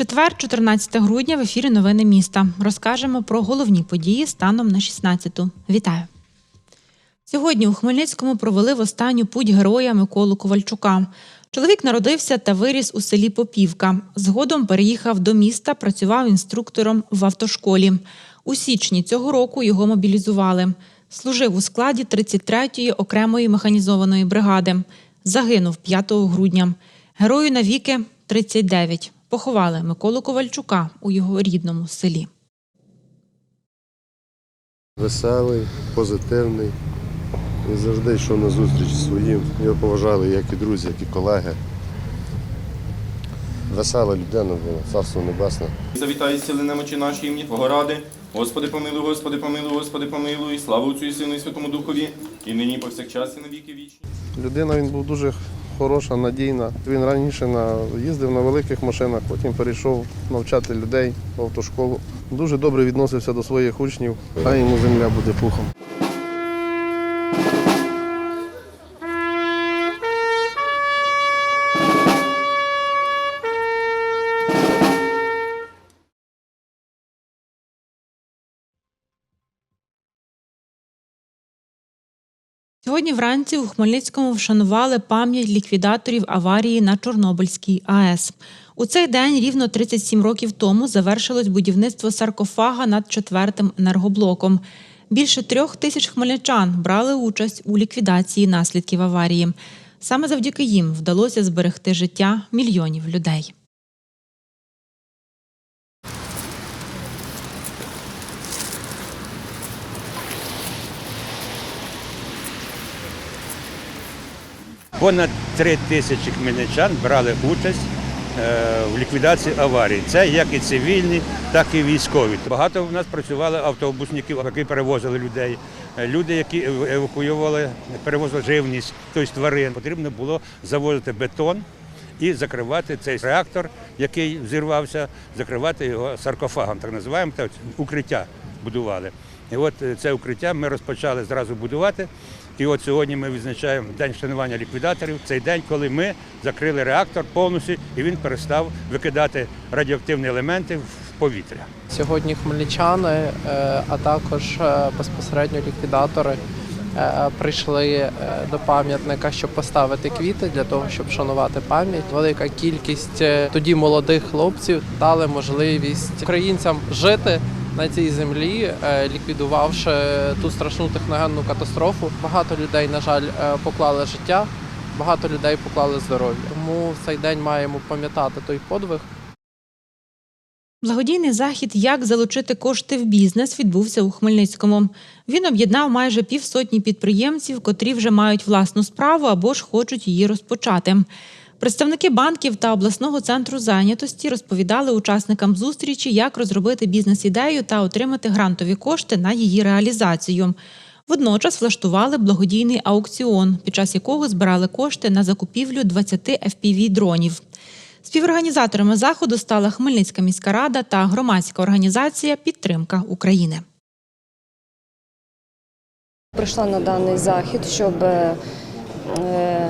Четвер, 14 грудня, в ефірі Новини міста. Розкажемо про головні події станом на 16-ту. Вітаю! Сьогодні у Хмельницькому провели в останню путь героя Миколу Ковальчука. Чоловік народився та виріс у селі Попівка. Згодом переїхав до міста, працював інструктором в автошколі. У січні цього року його мобілізували. Служив у складі 33-ї окремої механізованої бригади. Загинув 5 грудня. Герою навіки 39. Поховали Миколу Ковальчука у його рідному селі. Веселий, позитивний. І завжди йшов на зустріч своїм. Його поважали як і друзі, як і колеги. Весела людина була, царство небесне. Завітай зціли немочі наші імені Твого ради. Господи помилуй, Господи помилуй, Господи помилуй, слава Отцю і Сину і Святому Духові, і нині і повсякчас і на віки вічні. Людина він був дуже хороша, надійна. Він раніше на, їздив на великих машинах, потім перейшов навчати людей в автошколу. Дуже добре відносився до своїх учнів, а йому земля буде пухом. Сьогодні вранці у Хмельницькому вшанували пам'ять ліквідаторів аварії на Чорнобильській АЕС. У цей день рівно 37 років тому завершилось будівництво саркофага над четвертим енергоблоком. Більше трьох тисяч хмельничан брали участь у ліквідації наслідків аварії. Саме завдяки їм вдалося зберегти життя мільйонів людей. Понад три тисячі хмельничан брали участь е, в ліквідації аварії. Це як і цивільні, так і військові. Багато в нас працювали автобусників, які перевозили людей, е, люди, які евакуювали, перевозили живність, тобто тварин. Потрібно було завозити бетон і закривати цей реактор, який взірвався, закривати його саркофагом, так називаємо, укриття будували. І от е, це укриття ми розпочали зразу будувати. І от сьогодні ми відзначаємо день вшанування ліквідаторів. Цей день, коли ми закрили реактор повністю і він перестав викидати радіоактивні елементи в повітря. Сьогодні хмельничани, е, а також е, безпосередньо ліквідатори прийшли до пам'ятника, щоб поставити квіти для того, щоб вшанувати пам'ять. Велика кількість тоді молодих хлопців дали можливість українцям жити. На цій землі, е, ліквідувавши ту страшну техногенну катастрофу, багато людей, на жаль, е, поклали життя, багато людей поклали здоров'я. Тому в цей день маємо пам'ятати той подвиг. Благодійний захід Як залучити кошти в бізнес відбувся у Хмельницькому. Він об'єднав майже півсотні підприємців, котрі вже мають власну справу або ж хочуть її розпочати. Представники банків та обласного центру зайнятості розповідали учасникам зустрічі, як розробити бізнес-ідею та отримати грантові кошти на її реалізацію. Водночас влаштували благодійний аукціон, під час якого збирали кошти на закупівлю 20 FPV-дронів. Співорганізаторами заходу стала Хмельницька міська рада та громадська організація Підтримка України. Прийшла на даний захід, щоб е,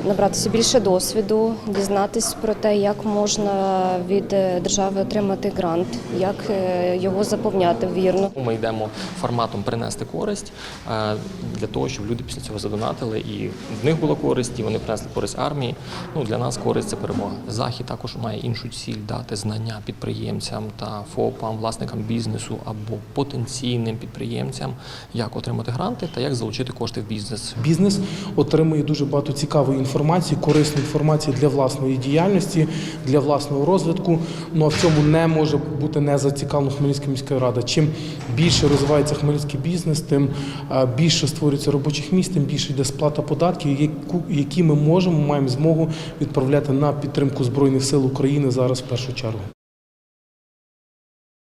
набратися більше досвіду, дізнатись про те, як можна від е, держави отримати грант, як е, його заповняти вірно. Ми йдемо форматом принести користь е, для того, щоб люди після цього задонатили, і в них була користь, і вони принесли користь армії. Ну для нас користь це перемога. Захід також має іншу ціль дати знання підприємцям та ФОПам, власникам бізнесу або потенційним підприємцям, як отримати гранти та як залучити кошти в бізнес. Бізнес отримує дуже багато цікавої інформації, корисної інформації для власної діяльності, для власного розвитку. Ну а в цьому не може бути не зацікавлена Хмельницька міська рада. Чим більше розвивається хмельницький бізнес, тим е, більше створюється робочих місць, тим більше йде сплата податків, які ми можемо, маємо змогу відправляти на підтримку збройних сил України зараз в першу чергу.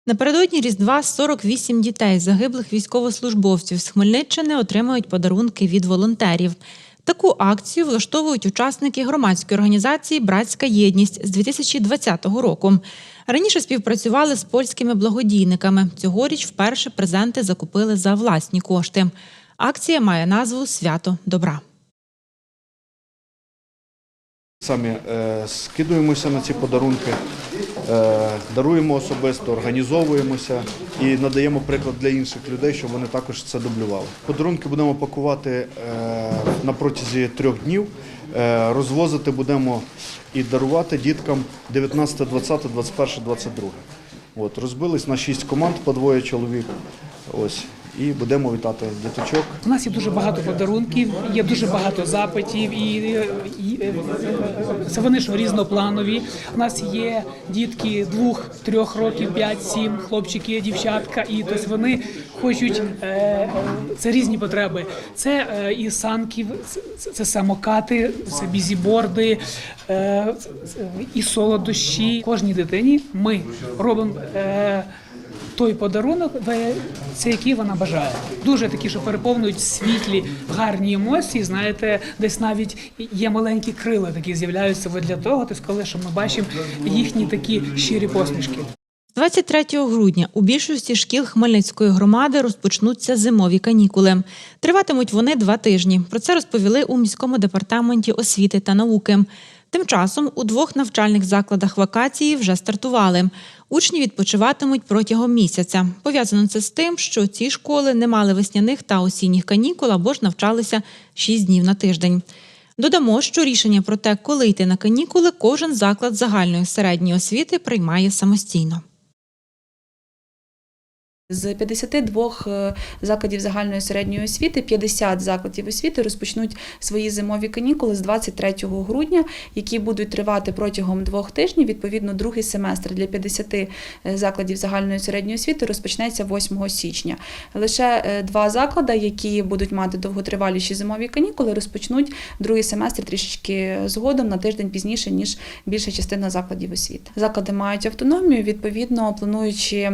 Напередодні Різдва 48 дітей загиблих військовослужбовців з Хмельниччини отримають подарунки від волонтерів. Таку акцію влаштовують учасники громадської організації Братська єдність з 2020 року. Раніше співпрацювали з польськими благодійниками. Цьогоріч вперше презенти закупили за власні кошти. Акція має назву Свято добра. Самі е, скидуємося на ці подарунки, даруємо особисто, організовуємося і надаємо приклад для інших людей, щоб вони також це дублювали. Подарунки будемо пакувати е, на протязі трьох днів. Е, розвозити будемо і дарувати діткам 19, 20, 21, 22. От, розбились на шість команд по двоє чоловік. Ось. І будемо вітати діточок. У нас є дуже багато подарунків, є дуже багато запитів, і, і, е, це вони ж різнопланові. У нас є дітки двох, трьох років, п'ять, сім, хлопчики, дівчатка, і тобто вони хочуть е, це різні потреби. Це е, і санки, це, самокати, це бізіборди, і солодощі. Кожній дитині ми робимо. Той подарунок, це який вона бажає. Дуже такі, що переповнюють світлі, гарні емоції. Знаєте, десь навіть є маленькі крила, такі з'являються для того, тобто, коли що ми бачимо їхні такі щирі посмішки. 23 грудня у більшості шкіл Хмельницької громади розпочнуться зимові канікули. Триватимуть вони два тижні. Про це розповіли у міському департаменті освіти та науки. Тим часом у двох навчальних закладах вакації вже стартували. Учні відпочиватимуть протягом місяця. Пов'язано це з тим, що ці школи не мали весняних та осінніх канікул або ж навчалися 6 днів на тиждень. Додамо, що рішення про те, коли йти на канікули, кожен заклад загальної середньої освіти приймає самостійно. З 52 е, закладів загальної середньої освіти 50 закладів освіти розпочнуть свої зимові канікули з 23 грудня, які будуть тривати протягом двох тижнів. Відповідно, другий семестр для 50 е, закладів загальної середньої освіти розпочнеться 8 січня. Лише е, два заклади, які будуть мати довготриваліші зимові канікули, розпочнуть другий семестр трішечки згодом на тиждень пізніше, ніж більша частина закладів освіти. Заклади мають автономію. Відповідно, плануючи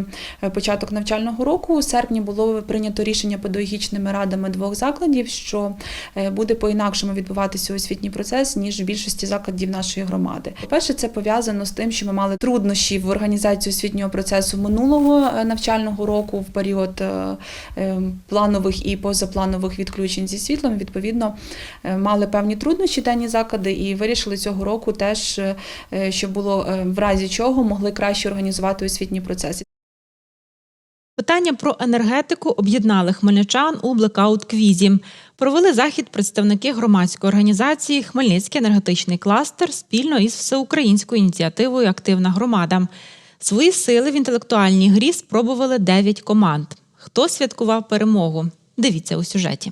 початок навчального року, у серпні було прийнято рішення педагогічними радами двох закладів, що е, буде по-інакшому відбуватися освітній процес, ніж в більшості закладів нашої громади. Перше, це пов'язано з тим, що ми мали труднощі в організації освітнього процесу минулого е, навчального року в період е, планових і позапланових відключень зі світлом. Відповідно, мали певні труднощі дані заклади і вирішили цього року теж, щоб було в разі чого могли краще організувати освітній процес. Питання про енергетику об'єднали хмельничан у блекаут-квізі. Провели захід представники громадської організації Хмельницький енергетичний кластер спільно із всеукраїнською ініціативою Активна громада. Свої сили в інтелектуальній грі спробували 9 команд. Хто святкував перемогу? Дивіться у сюжеті.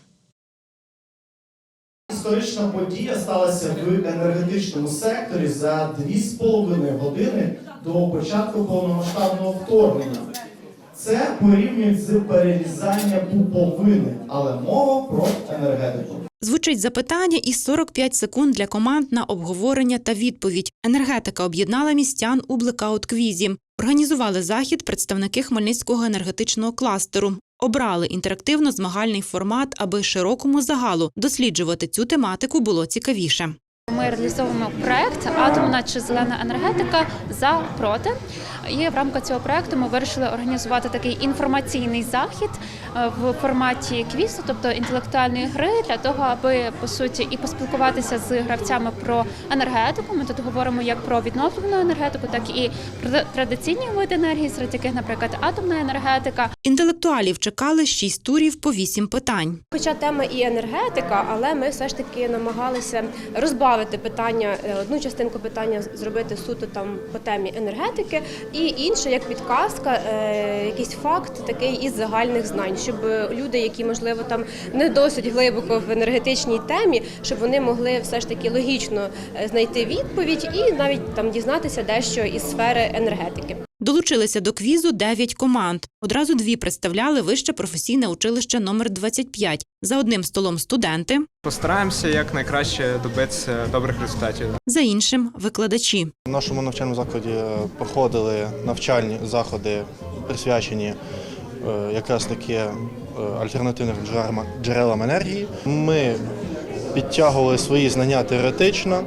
Історична подія сталася в енергетичному секторі за 2,5 години до початку повномасштабного вторгнення. Це порівнюють з перерізанням пуповини, але мова про енергетику. Звучить запитання і 45 секунд для команд на обговорення та відповідь. Енергетика об'єднала містян у блекаут-квізі. Організували захід представники Хмельницького енергетичного кластеру. Обрали інтерактивно змагальний формат, аби широкому загалу досліджувати цю тематику було цікавіше. Ми реалізовуємо проект Атомна чи зелена енергетика за проти. І в рамках цього проекту ми вирішили організувати такий інформаційний захід е, в форматі квізу, тобто інтелектуальної гри, для того, аби по суті і поспілкуватися з гравцями про енергетику. Ми тут говоримо як про відновлену енергетику, так і про традиційні види енергії, серед яких, наприклад, атомна енергетика. Інтелектуалів чекали 6 турів по 8 питань. Хоча тема і енергетика, але ми все ж таки намагалися розбавити питання, е, одну частинку питання зробити суто там по темі енергетики, і інше як підказка, е, якийсь факт такий із загальних знань, щоб люди, які можливо там не досить глибоко в енергетичній темі, щоб вони могли все ж таки логічно е, знайти відповідь і навіть там дізнатися дещо із сфери енергетики. Долучилися до квізу 9 команд. Одразу дві представляли вище професійне училище номер 25. За одним столом студенти, Постараємося якнайкраще добитися добрих результатів. за іншим викладачі. В нашому навчальному закладі е, проходили навчальні заходи, присвячені е, якраз таки е, альтернативним джерелам енергії. Ми підтягували свої знання теоретично.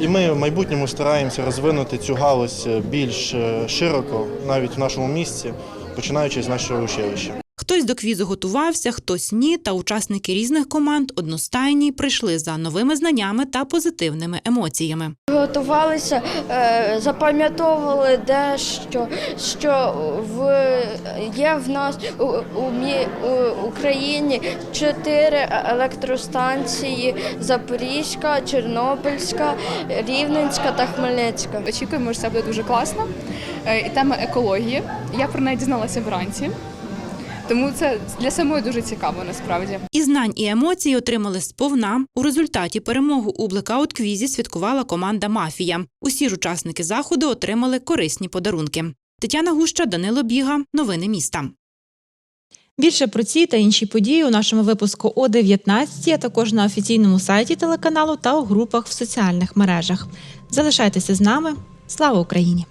І ми в майбутньому стараємося розвинути цю галузь е, більш е, широко, навіть в нашому місці, починаючи з нашого училища. Хтось до квізу готувався, хтось ні, та учасники різних команд одностайні прийшли за новими знаннями та позитивними емоціями. Готувалися, е, запам'ятовували дещо, що в, є в нас у, у, у Україні чотири електростанції: Запорізька, Чорнобильська, Рівненська та Хмельницька. Очікуємо, що це буде дуже класно. Е, І тема екології. Я про неї дізналася вранці. Тому це для самої дуже цікаво насправді. І знань і емоцій отримали сповна. У результаті перемогу у блекаут-квізі святкувала команда Мафія. Усі ж учасники заходу отримали корисні подарунки. Тетяна Гуща, Данило Біга. Новини міста. Більше про ці та інші події у нашому випуску о 19, а також на офіційному сайті телеканалу та у групах в соціальних мережах. Залишайтеся з нами. Слава Україні!